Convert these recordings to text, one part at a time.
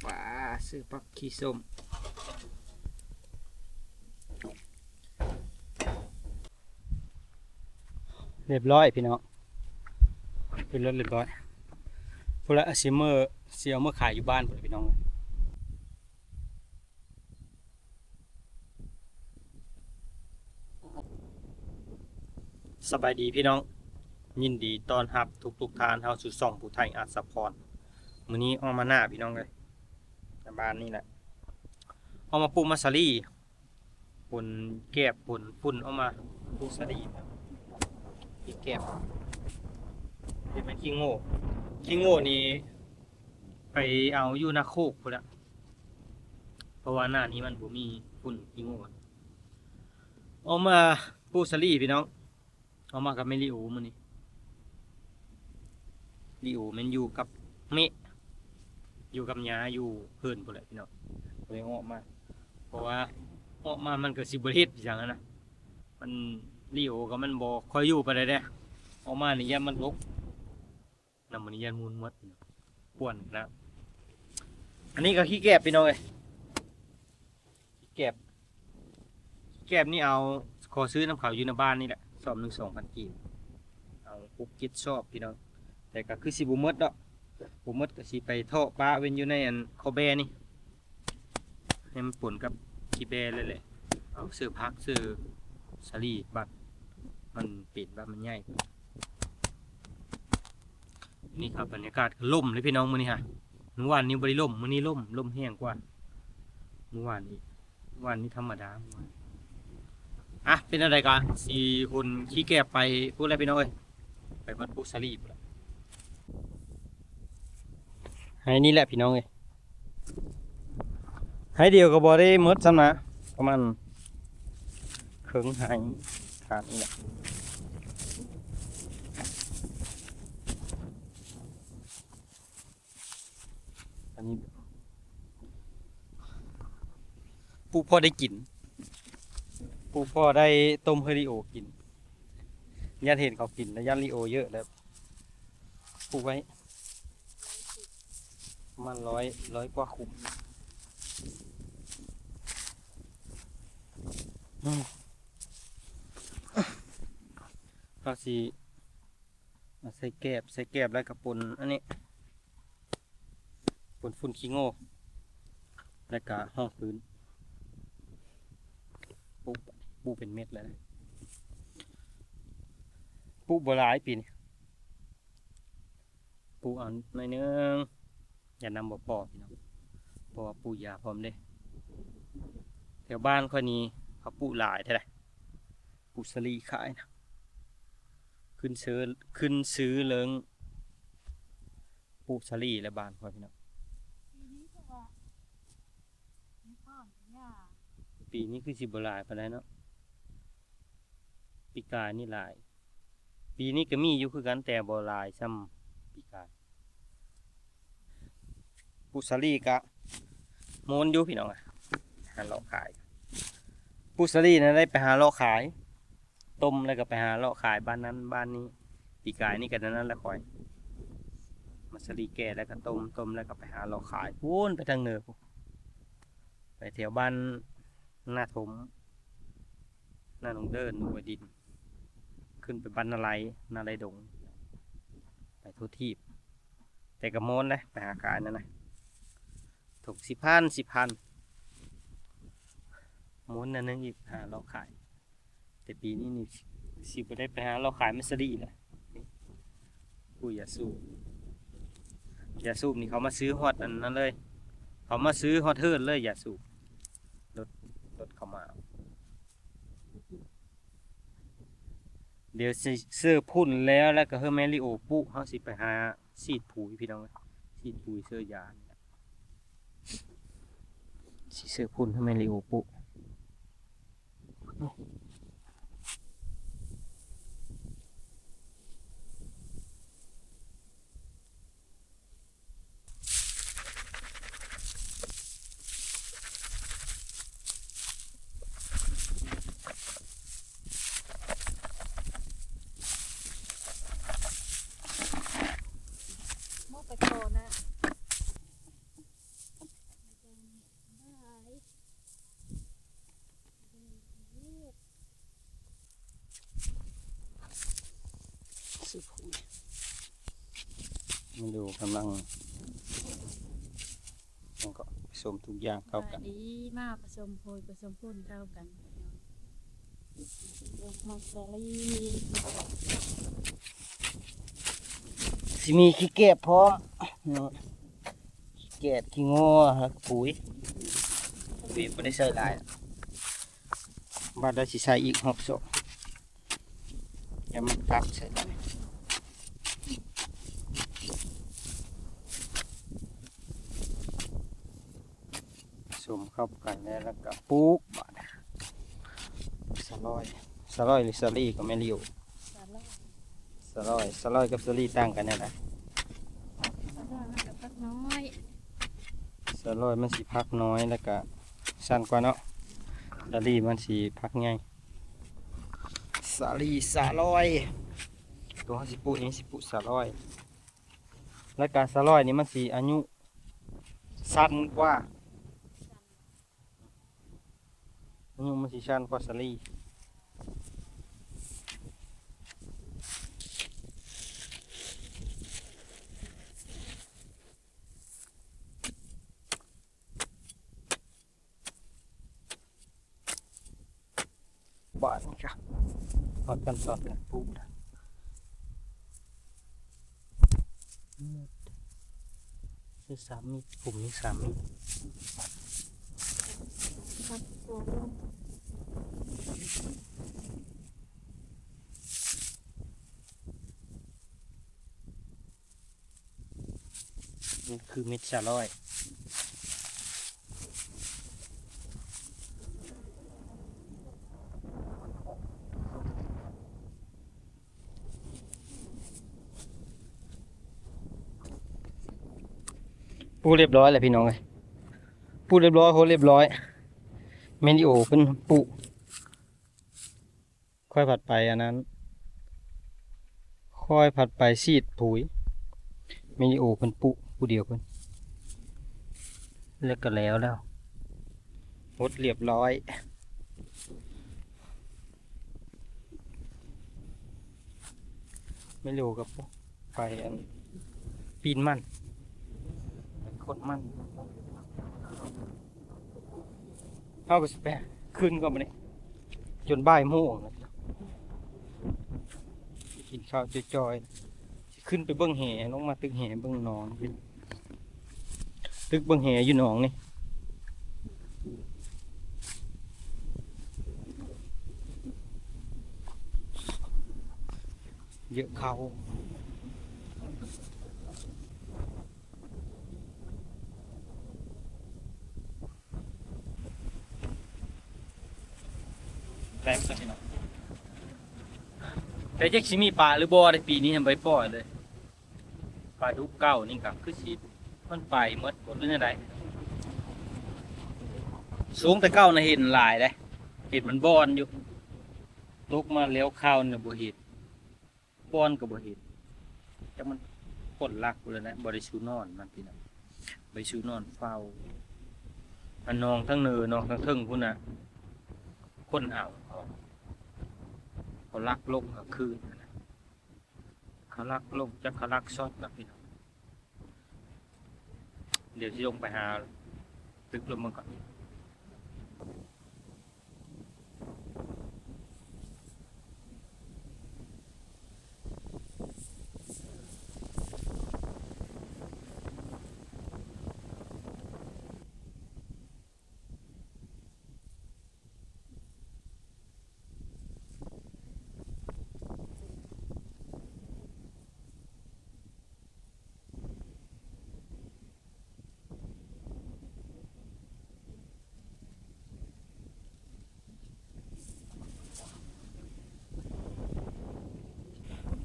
แกงปลาซื้อผักขี้ส้มเรียบร้อยพี่น้องเป็นรถเรียบร้อยพวกละซิเมอร์เซียวเมื่อขายอยู่บ้านพี่น้องสบายดีพี่น้อง ยินดีต้อนรับทุกทุกๆทานเฮาสู่ซ่องผู้ไทยอาสพรมื้อนี้ออกมาหน้าพี่น้องเลยานนี่แหละเอามาปูมาสาลีผลแก็บผลฝุ่นเอามาปูสาลีอีกแก็บเป็นเป็นขี้โง่ขี้โง่นี่ไปเอาอยู่นาโคกพุ่นละเพราะว่าหน้านี้มันบ่มีฝุ่นขี้โง่เอามาปูสาลีพี่น้องเอามากับเมลิโอมันนี่ลิโอมันอยู่กับเมะ อยู่กับยาอยู่เพื่อนพุ่นแหละพี่น้องเลยออกมา เพราะว่าออกมามันก็สิบริเฮ็ดอย่างนั้นนะมันลิโอก็มันบ่ค่อยอยู่ไปานใดเด้ออกมานี่ยามมันลกนำมันนี่ยันมูลมดป่วนนะ อันนี้ก็ขี้แกบพี่น้องเอ้ยขี้แกบขี้แกบนี่เอาขอซื้อน้ำเขาวอยู่ในบ้านนี่แหละสอบหนึ่งสองพันกีบเอาปุกกิดชอบพี่น้องแต่ก็คือสิบุมดดอก บุมดก็สิไปเทาะปลาเว้นอยู่ในอันคอแบนี่ให้มันปนกับขี้แบเลยแหละเอาซื้อพักซื้อสลีบัตรมันปิดบัตรมันใหญ่นี่ครับบรรยากาศล่มเลยพี่น้องมื้อนี้ฮะเมื่อวานนี้บริล่มมื้อนี้ล่มล่มแห้งกว่าเมื่อวานนี้เมื่อวานนี้ธรรมดาอะเป็นอะไรกันสี่คนขี้แกบไปพูดอะไรพี่น้องเอ้ยไปวัดปุสลีปละ ให้นี่แหละพี่น้องเอ้ยให้เดียวก็บอได้มดซ้ำนะประมาณเคิงหายขาดนี่แหละอันนี้ปูพ่อได้กิน ปูพ่อได้ต้มเฮริโอกินยันเห็นเขากินแล้วยันริโอเยอะแล้วปลูกไว้ ประมันร้อยร้อยกว่าขุมอืมก็สีใส่แกบใส่แกบแล้วกับปนอันนี้ปนฝุ่นขี้โง่แล้วก็ห้องพื้นปูปูเป็นเม็ดแล้วนะปูบหลายปีนี่ปูเอันหน่อยนึง อย่านำบ่พอพี่น้องเพราะว่าปูยาพร้อมเด้แถวบ้านค่อยนี้เขาปูหลายเท่าไหร่ปูสลีขายนะขึ้นซื้อขึ้นซื้อเลิงปูสลีและบ้านค่อยพี่น้องปีนี้ก็ว่าไม่ผ่านเลยอะปีนี้คือสิบหลายปานใดเนาะปีกายนี่หลาย ปีนี้ก็มีอยู่คือกันแต่บ่หลายซ้ำปีกาย ปุสลีกะโมนอยู่พี่น้องอะหาเลาะขายปุสลีนะได้ไปหาเลาะขาย ต้มแล้วก็ไปหาเลาะขายบ้านนั้นบ้านนี้ปีกายนี่กันนั้นแหละคอยมัสลีแก่แล้วก็ต้มต้มแล้วก็ไปหาเลาะขายพูนไปทางเหนือไปแถวบ้านหน้าถมหน้าหนองเดินหนูวดิน ขึ้นไปบ้านนาไรนาไรดง ไปทุทีบแต่กระโมนเลยไปหาการนั่นนะ ถูกสิพันสิพันโมนนั่นนึงอีกหาเราขาย แต่ปีนี้นี่สิบได้ไปหาเราขายไม่สดีเลยกูอย่าสู้อย่าสูบนี่เขามาซื้อฮอตอันนั้นเลย เขามาซื้อฮอตเทิร์นเลยอย่าสูบรถเขามา เดี๋ยวเสื้อพุ่นแล้วแล้วก็เฮอร์แมริโอปุเฮาสิไปหาซีดปุ๋ยพี่น้องซีดปุ๋ยเสื้อยาน สิเสื้อพุ่นเฮอแมริโอปุ ไม่ดูกำลังมันก็ผสมทุกอย่างเข้ากันดีมากผสมโพยผสมพุ่นเข้ากันลงมาสลีสิมีขี้เก็บพร้อมเนาะขี้เก็บขี้ง้อแล้วก็ปุ๋ยปุ๋ยไม่ได้ใส่หลายบาดได้สิใส่อีกหกศพอย่ามันตักใส่ได้ผส มเข้ากันแล้วก็ปลูกบาดสลอยสลอยหรือสลีก็ไม่เรียวสาระสลอยสลอยกับสลีต่างกันแน่นะสาระมันกับพักน้อยสลอยมันสีพักน้อยแล้วก็สั้นกว่าเนาะสลีมันสีพักใหญ่สาลีสาลอยตัวสิปุนี้สิปุสาลอย แล้วการสาลอยนี่มันสีอายุสั้นกว่า อายุมันสีสั้นกว่าสลีบ้านค่ะทอดกันสอดกันปูนะคือสามมีดผมมีสามีมีด พักตัวลง นี่คือเม็ดสาลอย ปูเรียบร้อยเลยพี่น้องเลยปูเรียบร้อยโหเรียบร้อยเมนิโอเป็นปูค่อยผัดไปอันนั้น ค่อยผัดไปซีดปุ๋ยเมนิโอเป็นปู ปูเดียวเพิ่นแล้วก็แล้วแล้วหดเรียบร้อยไม่รู้กับไปอันปีนมันกดมันเอาไปสแปะขึ้นก่อนมาเนี่ยจนบ่ายโมงนะกินข้าวจอยๆขึ้นไปเบิ้งแห่ลงมาตึกแหเบิ้งนอง พี่ตึกเบิ้งแหอยู่หนองนี่เยอะเขาแรงสักหน่อยแต่เจ๊กสิมีปลาหรือบ่ในปีนี้ทำไปปล่อยเลยปลาดุกเก้านี่กับคือสิ มันไปหมดหมดเรื่องอะไรสูงแต่เก้านะเห็นหลายเลยเห็นมันบอนอยู่ตกมาแล้วข้าวเนี่ยบ่เห็นบอนก็บ่เห็นแต่มันปนลักเลยนะบริชูนอนมันพี่น้องบริชูนอนเฝ้าอันนองทั้งเนือนองทั้งเทิงพุ่นน่ะคนเอาเขาเขาลักลงกับคืนเขาลักลงจะเขาลักซอดแบบพี่น้อง เดี๋ยวจะลงไปหาตึกลงมาก่อน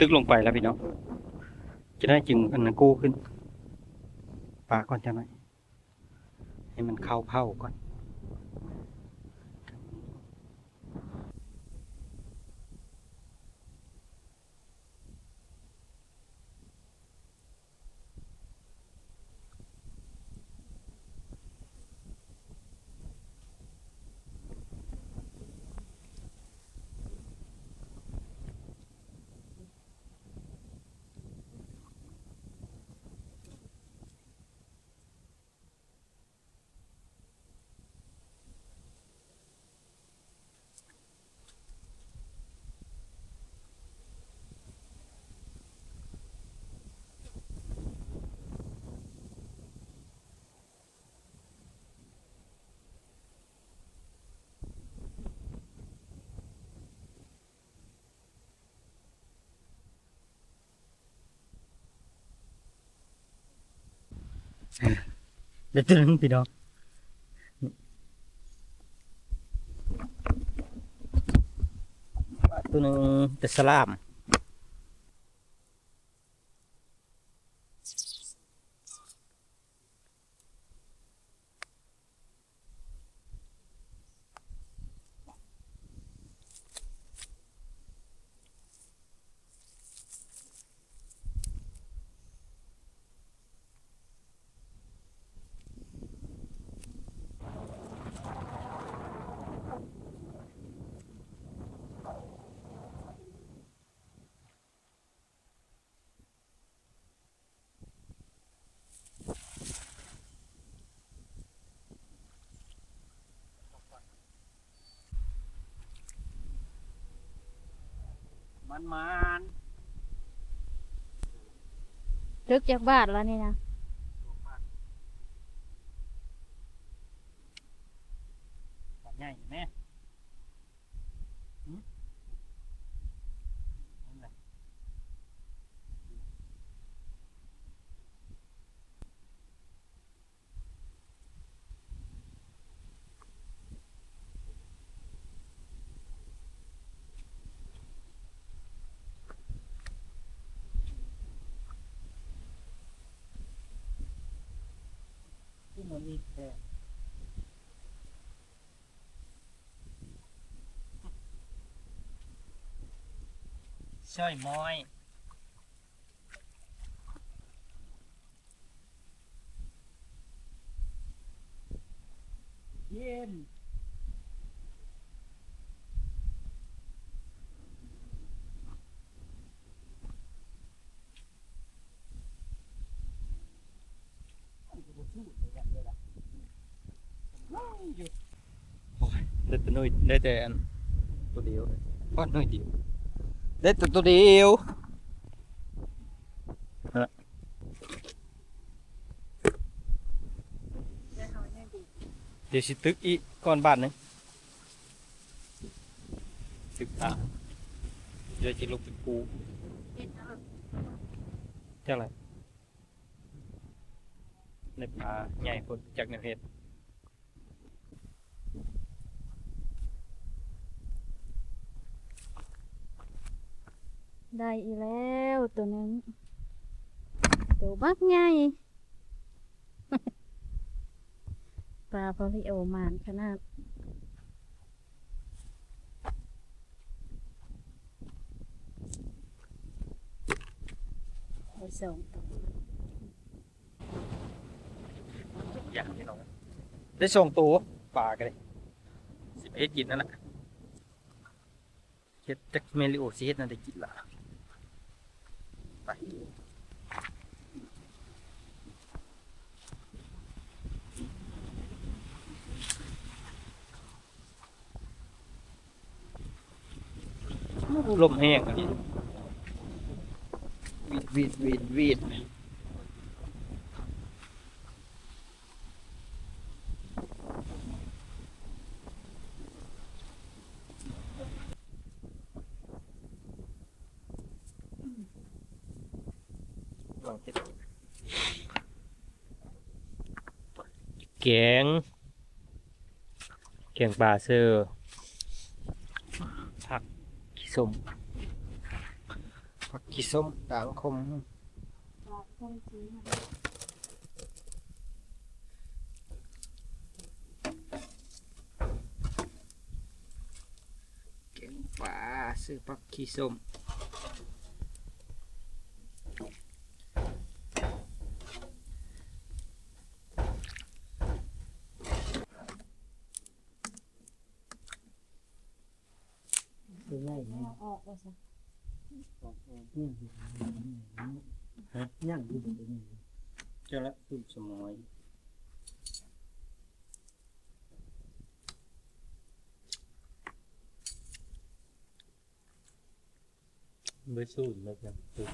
ตึกลงไปแล้วพี่น้อง จะได้จึงอันนั้นกู้ขึ้นปลาก่อนจะหน่อย ให้มันเข้าเผาก่อน เดี๋ยวตัวนึงพี่น้องตัวหนึงแต่สลาม มันมัน ลึกจากบ้านแล้วนี่นะ ปัดใหญ่แม่หืมนั่นแหละ ที่ มันมีแผลช่อยม้อยเย็นสู้เลยกันเลยล่ะ ได้แต่น้อยได้แต่อันตัวเดียวเลยพอดน้อยเดียวได้แต่ตัวเดียวนั่นแหละเดี๋ยวสิตึกอีกก่อนบาทหนึงตึกอะเดี๋ยวจะลงเป็นปูเท่าไหร่ในป่าใหญ่คนจากแนวเห็ด ได้อีกแล้วตัวหนึงตัวบักใหญ่ปลาพอลิโอมานขนาดไปส่งตัวอย่างที่น้องได้ส่งตัวป่ากันเลยสิบเอ็ดกินนั่นแหละเฮ็ดจักเมลิโอสิเฮ็ดนั่นได้กินละ ไปลมแห้งอันนี้วีดวีดวีดวีด ลองคิดแกงแกงปลาเซอร์ผักขี้ส้มผักขี้ส้มด่างคมปลาต้มจีนแกงปลาซอร์ผักขี้ส้มคือไง เอาออกว่าซะย่างอยู่ตรงนี้เจ้าละตุ่มสมอยไม่สู้แล้วกันตุ่ม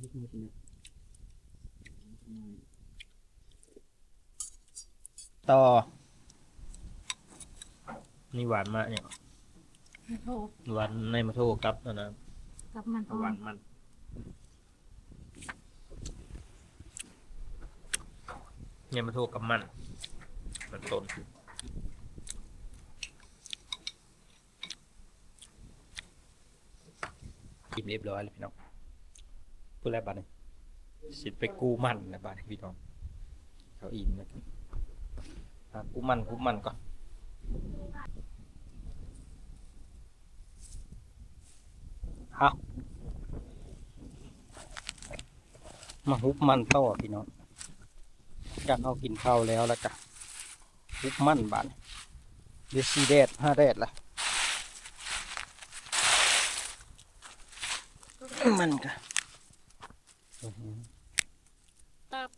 นิดนิดเนี่ย ต่อ นี่หวานมากเนี่ยโอ้โหหวานในมาโทกับนะนะกับมันตะวันมัน เนี่ยมาโทรกับมัน มันต้นกินเรียบร้อยแล้วพี่น้องพูดแล้วบัดนี้สิไปกู้มันนะบัดนี้พี่น้อง เขาอิ่มนะหา กูมันกูมันก่อนเอามาฮุบมันต่อพี่น้องกันเอากินข้าวแล้วล้วกันฮุบมันบานเดี๋ยวสีแดดห้าแดดละมันก็ตับ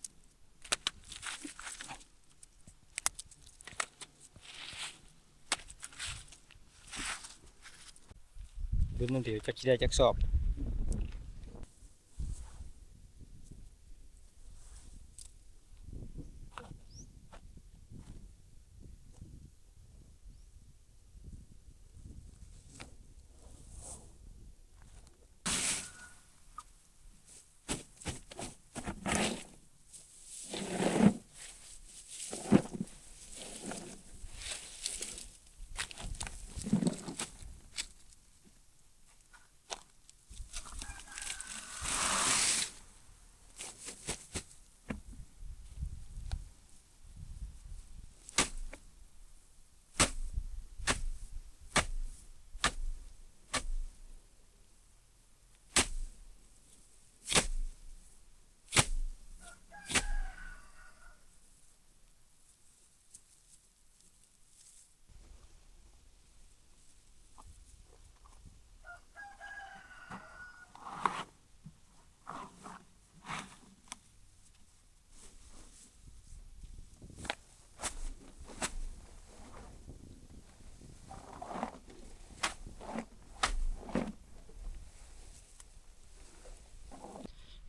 ดูนั่นเดี๋ยวจะคิดได้จักสอบ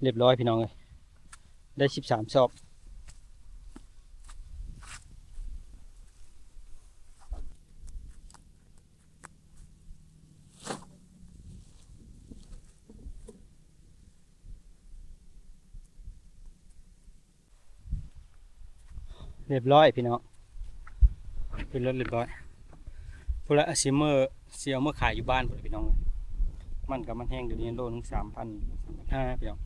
เรียบร้อยพี่น้องเลยได้สิบสามสอบเรียบร้อยพี่น้องเป็นรถเรียบร้อยพวกละซิเมอร์เซียวเมื่อขายอยู่บ้านพุ่นล่ะพี่น้อง มันกับมันแห้งเดี๋ยวนี้โลนึงสามพันห้าพี่น้อง